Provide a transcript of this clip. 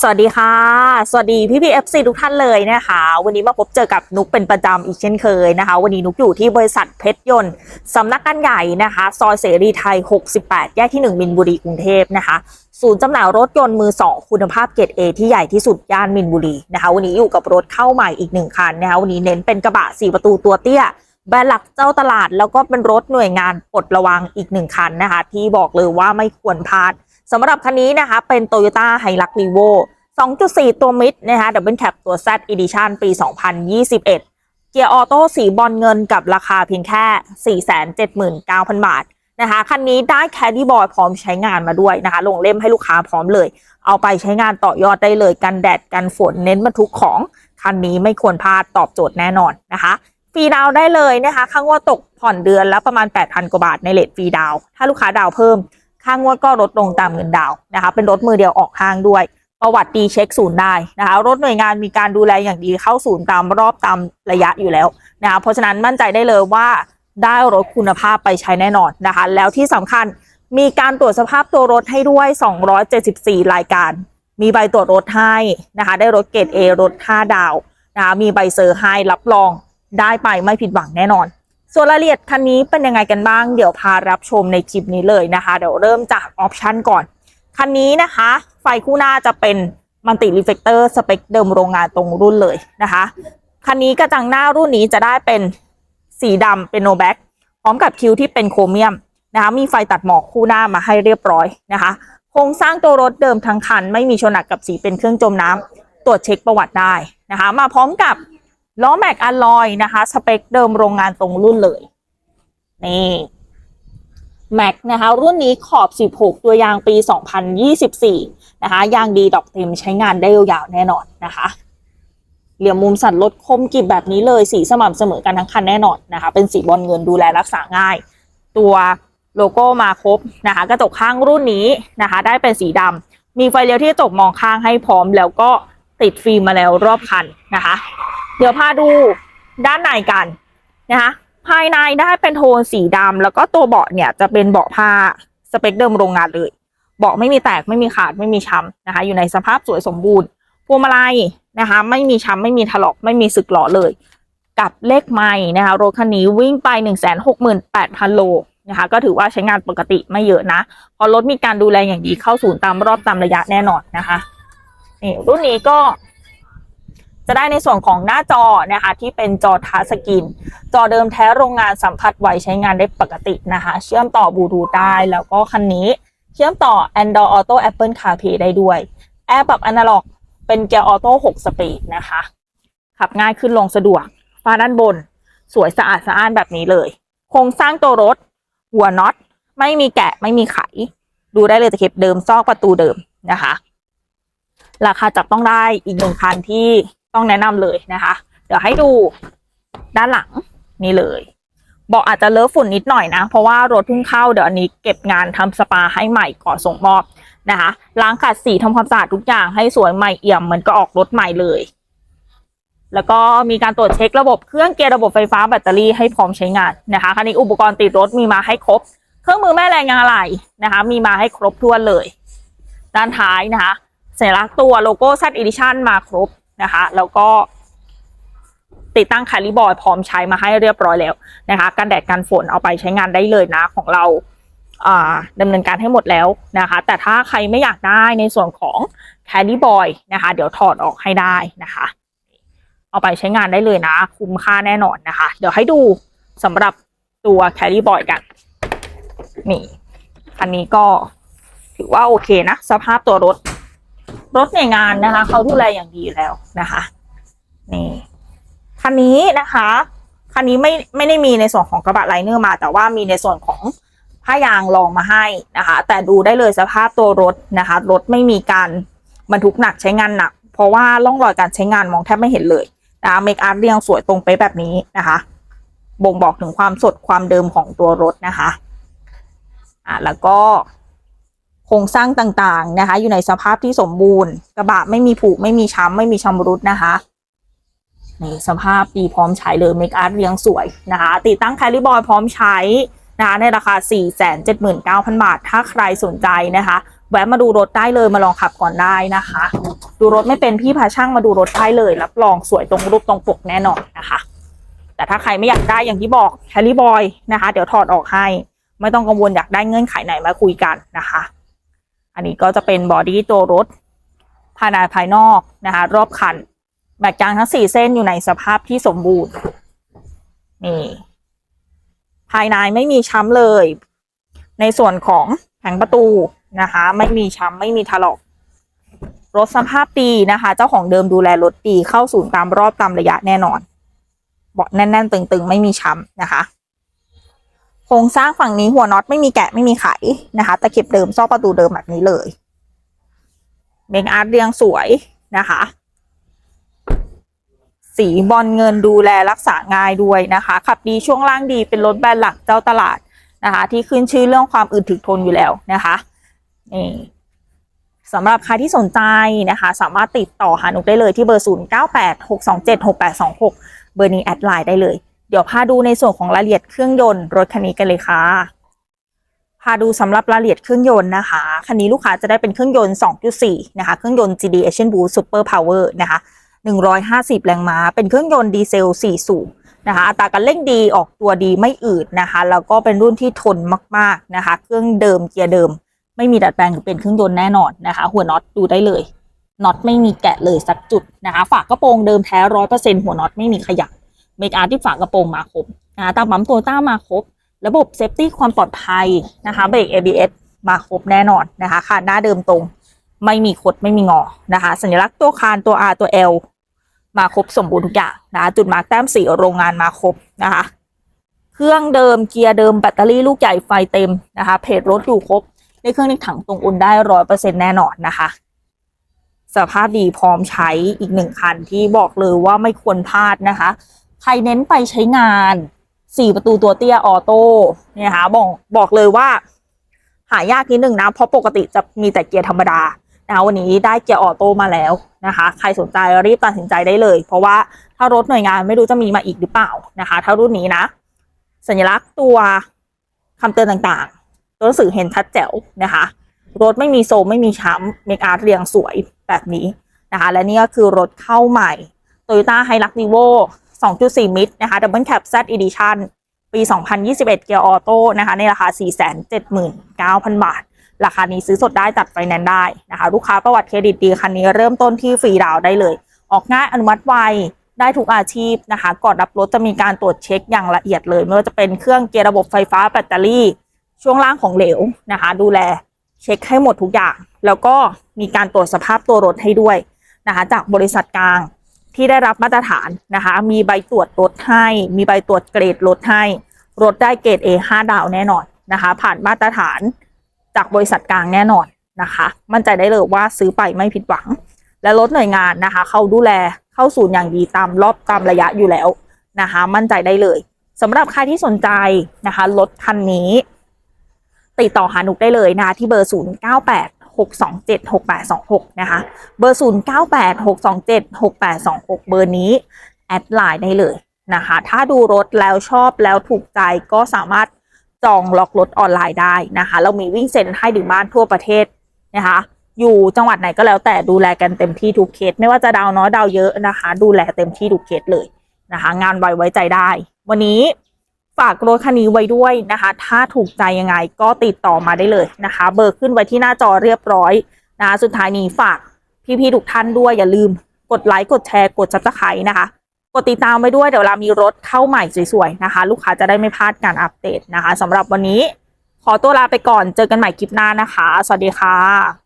สวัสดีค่ะ สวัสดีพี่พีเอฟซีทุกท่านเลยนะคะ วันนี้มาพบเจอกับนุกเป็นประจำอีกเช่นเคยนะคะ วันนี้นุกอยู่ที่บริษัทเพชรยนต์สำนักงานใหญ่นะคะ ซอยเสรีไทย 68 แยกที่ 1 มินบุรีกรุงเทพนะคะ ศูนย์จำหน่ายรถยนต์มือ 2 คุณภาพเกรด A ที่ใหญ่ที่สุดย่านมินบุรีนะคะ วันนี้อยู่กับรถเข้าใหม่อีกหนึ่งคันนะคะวันนี้เน้นเป็นกระบะ 4 ประตูตัวเตี้ยแบรนด์หลักเจ้าตลาดแล้วก็เป็นรถหน่วยงานปลดระวังอีกหนึ่งคันนะคะ ที่บอกเลยว่าไม่ควรพลาด สำหรับคันนี้นะคะเป็น Toyota Hilux Revo 2.4 ตัวมิดนะคะดับเบิลแคปตัว Z Edition ปี 2021 เกียร์ออโต้สีบอลเงินกับราคาเพียงแค่ 479,000 บาทนะคะคันนี้ได้แคดดี้บอยพร้อมใช้งานมาด้วยนะคะ ลงเล่มให้ลูกค้าพร้อมเลย เอาไปใช้งานต่อยอดได้เลย กันแดดกันฝนเน้นบรรทุกของ คันนี้ไม่ควรพลาดตอบโจทย์แน่นอนนะคะฟรีดาวได้เลยนะคะค่างวดตกผ่อนเดือนและประมาณ 8,000 กว่าบาทในเลทฟรีดาว ถ้าลูกค้าดาวเพิ่ม ค่างวดก็ลดลงตามเงินดาวนะคะ เป็นรถมือเดียวออกห้างด้วย ประวัติดีเช็คศูนย์ได้นะคะ รถหน่วยงานมีการดูแลอย่างดีเข้าศูนย์ตามรอบตามระยะอยู่แล้วนะคะเพราะฉะนั้นมั่นใจได้เลยว่าได้รถคุณภาพไปใช้แน่นอนนะคะ แล้วที่สำคัญมีการตรวจสภาพตัวรถให้ด้วย 274 รายการ มีใบตรวจรถให้นะคะ ได้รถเกรด A รถ 5 ดาวนะคะมีใบเซอร์ให้รับรองได้ไปไม่ผิดหวังแน่นอน ส่วนรายละเอียดคันนี้เป็นยังไงกันบ้าง เดี๋ยวพารับชมในคลิปนี้เลยนะคะ เดี๋ยวเริ่มจากออปชันก่อน คันนี้นะคะ ไฟคู่หน้าจะเป็นมัลติรีเฟกเตอร์สเปคเดิมโรงงานตรงรุ่นเลยนะคะ คันนี้กระจังหน้ารุ่นนี้จะได้เป็นสีดำเป็นโนแบ็กพร้อมกับคิ้วที่เป็นโครเมียมนะคะมีไฟตัดหมอกคู่หน้ามาให้เรียบร้อยนะคะ โครงสร้างตัวรถเดิมทั้งคัน ไม่มีชนหนักกับสีเป็นเครื่องจมน้ำตรวจเช็คประวัติได้นะคะ มาพร้อมกับ ล้อแม็กอะลอยนะคะ สเปคเดิมโรงงานตรงรุ่นเลย นี่แม็กนะคะ รุ่นนี้ขอบ 16 ตัวยางปี 2024 นะคะ ยางดีดอกเต็มใช้งานได้ยาวแน่นอนนะคะ เหลี่ยมมุมสันลดคมกริบแบบนี้เลยสีสม่ำเสมอกันทั้งคันแน่นอนนะคะ เป็นสีบอลเงินดูแลรักษาง่าย ตัวโลโก้มาครบนะคะ กระจกข้างรุ่นนี้นะคะ ได้เป็นสีดำมีไฟเลี้ยวที่กระจกมองข้างให้พร้อม แล้วก็ติดฟิล์มมาแล้วรอบคันนะคะ เดี๋ยวพาดูด้านในกันนะคะภายในได้เป็นโทนสีดำแล้วก็ตัวเบาะเนี่ยจะเป็นเบาะผ้าสเปคเดิมโรงงานเลยเบาะไม่มีแตกไม่มีขาดไม่มีช้ำนะคะ อยู่ในสภาพสวยสมบูรณ์พวงมาลัยนะคะ ไม่มีช้ำไม่มีถลอกไม่มีสึกหล่อเลย กับเลขไม้นะคะรถคันนี้วิ่งไป 1 6 8 0 0 0 โลนะคะ ก็ถือว่าใช้งานปกติไม่เยอะนะพราะรถมีการดูแลอย่างดีเข้าศูนย์ตามรอบตามระยะแน่นอนนะคะนี่รุ่นนี้ก็ จะได้ในส่วนของหน้าจอนะคะที่เป็นจอทัชสกรีนจอเดิมแท้โรงงานสัมผัสไวใช้งานได้ปกตินะคะ เชื่อมต่อบลูทูธได้แล้วก็คันนี้เชื่อมต่อ Android Auto Apple CarPlay ได้ด้วยแอร์ปรับอนาล็อกเป็นเกียร์ออโต้6สปีดนะคะ ขับง่ายขึ้นลงสะดวกฟ้าด้านบน สวยสะอาดสะอ้านแบบนี้เลย โครงสร้างตัวรถ หัวน็อต ไม่มีแกะไม่มีไข ดูได้เลยตะเข็บเดิมซอกประตูเดิมนะคะ ราคาจับต้องได้อีกหนึ่งคันที่ ต้องแนะนำเลยนะคะ เดี๋ยวให้ดูด้านหลังนี่เลยเบอกอาจจะเลอะฝุ่นนิดหน่อยนะ เพราะว่ารถเพิ่งเข้าเดี๋ยวอันนี้เก็บงานทำสปาให้ใหม่ก่อนส่งมอบนะคะล้างขัดสีทำความสะอาดทุกอย่างให้สวยใหม่เอี่ยมเหมือนก็ออกรถใหม่เลย แล้วก็มีการตรวจเช็คระบบเครื่องเกียร์ระบบไฟฟ้าแบตเตอรี่ให้พร้อมใช้งานนะคะคันนี้อุปกรณ์ติดรถมีมาให้ครบ เครื่องมือแม่แรงยางอะไหล่นะคะ มีมาให้ครบถ้วเลย ด้านท้ายนะคะสัญลักษณ์ตัวโลโก้ Z Edition มาครบ นะคะ แล้วก็ติดตั้งคาลิบอยพร้อมใช้มาให้เรียบร้อยแล้วนะคะกันแดดกันฝนเอาไปใช้งานได้เลยนะของเราดำเนินการให้หมดแล้วนะคะ แต่ถ้าใครไม่อยากได้ในส่วนของแคลิบอยนะคะ เดี๋ยวถอดออกให้ได้นะคะ เอาไปใช้งานได้เลยนะ คุ้มค่าแน่นอนนะคะ เดี๋ยวให้ดูสำหรับตัวแคลิบอยกัน นี่คันนี้ก็ถือว่าโอเคนะ สภาพตัวรถ รถในงานนะคะ เขาดูแลอย่างดีอยู่แล้วนะคะนี่คันนี้นะคะคันนี้ไม่ไม่ได้มีในส่วนของกระบะไลเนอร์มา แต่ว่ามีในส่วนของผ้ายางรองมาให้นะคะ แต่ดูได้เลยสภาพตัวรถนะคะรถไม่มีการบรรทุกหนักใช้งานหนัก เพราะว่าร่องรอยการใช้งานมองแทบไม่เห็นเลยนะคะเมคอัพเรียงสวยตรงไปแบบนี้นะคะ บ่งบอกถึงความสดความเดิมของตัวรถนะคะอ่าแล้วก็ โครงสร้างต่างๆนะคะ อยู่ในสภาพที่สมบูรณ์ กระบะไม่มีผุไม่มีช้ำไม่มีชำรุดนะคะนี่สภาพดีพร้อมใช้เลยเมคอาร์ตเรียงสวยนะคะ ติดตั้งแคลิบอยพร้อมใช้นะคะในราคา 479,000 บาท ถ้าใครสนใจนะคะ แวะมาดูรถได้เลยมาลองขับก่อนได้นะคะ ดูรถไม่เป็นพี่พาช่างมาดูรถได้เลย รับรองสวยตรงรูปตรงปกแน่นอนนะคะ แต่ถ้าใครไม่อยากได้อย่างที่บอกแคลิบอยนะคะ เดี๋ยวถอดออกให้ ไม่ต้องกังวลอยากได้เงื่อนไขไหนมาคุยกันนะคะ อันนี้ก็จะเป็นบอดี้ตัวรถภายในภายนอกนะคะ รอบคันแบกกลางทั้งสี่เส้นอยู่ในสภาพที่สมบูรณ์นี่ภายในไม่มีช้ำเลย ในส่วนของแผงประตูนะคะ ไม่มีช้ำไม่มีถลอกรถสภาพดีนะคะ เจ้าของเดิมดูแลรถดีเข้าศูนย์ตามรอบตามระยะแน่นอนเบาะแน่น ๆ ตึง ๆ ไม่มีช้ำนะคะ โครงสร้างฝั่งนี้หัวน็อตไม่มีแกะไม่มีไขนะคะตะเข็บเดิมซอกประตูเดิมแบบนี้เลยเบงอาร์ตเรียงสวยนะคะ สีบอลเงินดูแลรักษาง่ายด้วยนะคะ ขับดีช่วงล่างดีเป็นรถแบรนด์หลักเจ้าตลาดนะคะ ที่ขึ้นชื่อเรื่องความอึดถึกทนอยู่แล้วนะคะนี่สำหรับใครที่สนใจนะคะ สามารถติดต่อหานุกได้เลยที่เบอร์ 0 9 8 6 2 7 6 8 2 6 เบอร์นี้แอดไลน์ได้เลย เดี๋ยวพาดูในส่วนของรายละเอียดเครื่องยนต์รถคันนี้กันเลยค่ะ พาดูสำหรับรายละเอียดเครื่องยนต์นะคะ คันนี้ลูกค้าจะได้เป็นเครื่องยนต์ 2.4 นะคะ เครื่องยนต์ GD Asian Boost Super Power นะคะ 150 แรงม้า เป็นเครื่องยนต์ดีเซล 4 สูบนะคะ อัตราการเร่งดีออกตัวดีไม่อืดนะคะ แล้วก็เป็นรุ่นที่ทนมากๆนะคะ เครื่องเดิมเกียร์เดิม ไม่มีดัดแปลงหรือเป็นเครื่องยนต์แน่นอนนะคะ หัวน็อตดูได้เลยน็อตไม่มีแกะเลยสักจุดนะคะ ฝากระโปรงเดิมแท้ร้อยเปอร์เซ็นต์หัวน็อตไม่มีขยับ เมกอาร์ที่ฝากระโปรงมาครบนะคะตามปั๊มโตต้ามาครบ ระบบเซฟตี้ความปลอดภัยนะคะเบรก ABS มาครบแน่นอนนะคะคานหน้าเดิมตรง ไม่มีคดไม่มีงอนะคะ สัญลักษณ์ตัวคานตัว R ตัว L มาครบสมบูรณ์ทุกอย่างนะคะจุดมาร์กแต้มสีโรงงานมาครบนะคะ เครื่องเดิมเกียร์เดิมแบตเตอรี่ลูกใหญ่ไฟเต็มนะคะเพจรถอยู่ครบในเครื่องในถังตรงอุ่นได้ร้อยเปอร์เซ็นแน่นอนนะคะ สภาพดีพร้อมใช้อีกหนึ่งคันที่บอกเลยว่าไม่ควรพลาดนะคะ ใครเน้นไปใช้งาน สี่ประตูตัวเตี้ยออโต้เนี่ยนะคะบอกบอกเลยว่า หายากนิดนึงนะ เพราะปกติจะมีแต่เกียร์ธรรมดานะวันนี้ได้เกียร์ออโต้มาแล้วนะคะ ใครสนใจรีบตัดสินใจได้เลย เพราะว่าถ้ารถหน่วยงานไม่รู้จะมีมาอีกหรือเปล่านะคะ ถ้ารุ่นนี้นะ สัญลักษณ์ตัวคำเตือนต่างๆ ตัวหนังสือเห็นชัดแจ๋วนะคะ รถไม่มีโซมไม่มีช้ำเมกอาร์เรียงสวยแบบนี้นะคะ และนี่ก็คือรถเข้าใหม่ Toyota Hilux Revo 2.4 มิตรนะคะ Double Cab Z Edition ปี 2021 เกียร์ออโต้นะคะในราคา 479,000 บาท ราคานี้ซื้อสดได้ตัดไฟแนนซ์ได้นะคะ ลูกค้าประวัติเครดิตดีคันนี้เริ่มต้นที่ฟรีดาวได้เลย ออกง่ายอนุมัติไวได้ทุกอาชีพนะคะ ก่อนรับรถจะมีการตรวจเช็คอย่างละเอียดเลย ไม่ว่าจะเป็นเครื่องเกียร์ระบบไฟฟ้าแบตเตอรี่ ช่วงล่างของเหลวนะคะ ดูแลเช็คให้หมดทุกอย่าง แล้วก็มีการตรวจสภาพตัวรถให้ด้วยนะคะ จากบริษัทกลาง ที่ได้รับมาตรฐานนะคะ มีใบตรวจรถให้ มีใบตรวจเกรดรถให้รถได้เกรด A 5 ดาวแน่นอนนะคะ ผ่านมาตรฐานจากบริษัทกลางแน่นอนนะคะ มั่นใจได้เลยว่าซื้อไปไม่ผิดหวัง และรถหน่วยงานนะคะ เขาดูแลเข้าศูนย์อย่างดีตามรอบตามระยะอยู่แล้วนะคะ มั่นใจได้เลยสำหรับใครที่สนใจนะคะรถคันนี้ ติดต่อหานุกได้เลยนะคะที่เบอร์ 0 9 8 6 2 7 6 8 2 6 นะคะ เบอร์ 0 9 8 6 2 7 6 8 2 6 เบอร์นี้ แอดไลน์ได้เลยนะคะ ถ้าดูรถแล้วชอบแล้วถูกใจก็สามารถจองล็อกรถออนไลน์ได้นะคะ เรามีวิ่งเซ็นให้ถึงบ้านทั่วประเทศนะคะ อยู่จังหวัดไหนก็แล้วแต่ดูแลกันเต็มที่ทุกเคส ไม่ว่าจะดาวน้อยดาวเยอะนะคะ ดูแลเต็มที่ทุกเคสเลยนะคะ งานไวไว้ใจได้ วันนี้ ฝากรถคันนี้ไว้ด้วยนะคะ ถ้าถูกใจยังไงก็ติดต่อมาได้เลยนะคะ เบอร์ขึ้นไว้ที่หน้าจอเรียบร้อยนะคะสุดท้ายนี้ฝากพี่ๆทุกท่านด้วยอย่าลืมกดไลค์กดแชร์กดซับสไครต์นะคะ กดติดตามไว้ด้วยเดี๋ยวเวลามีรถเข้าใหม่สวยๆนะคะ ลูกค้าจะได้ไม่พลาดการอัปเดตนะคะสำหรับวันนี้ ขอตัวลาไปก่อนเจอกันใหม่คลิปหน้านะคะ สวัสดีค่ะ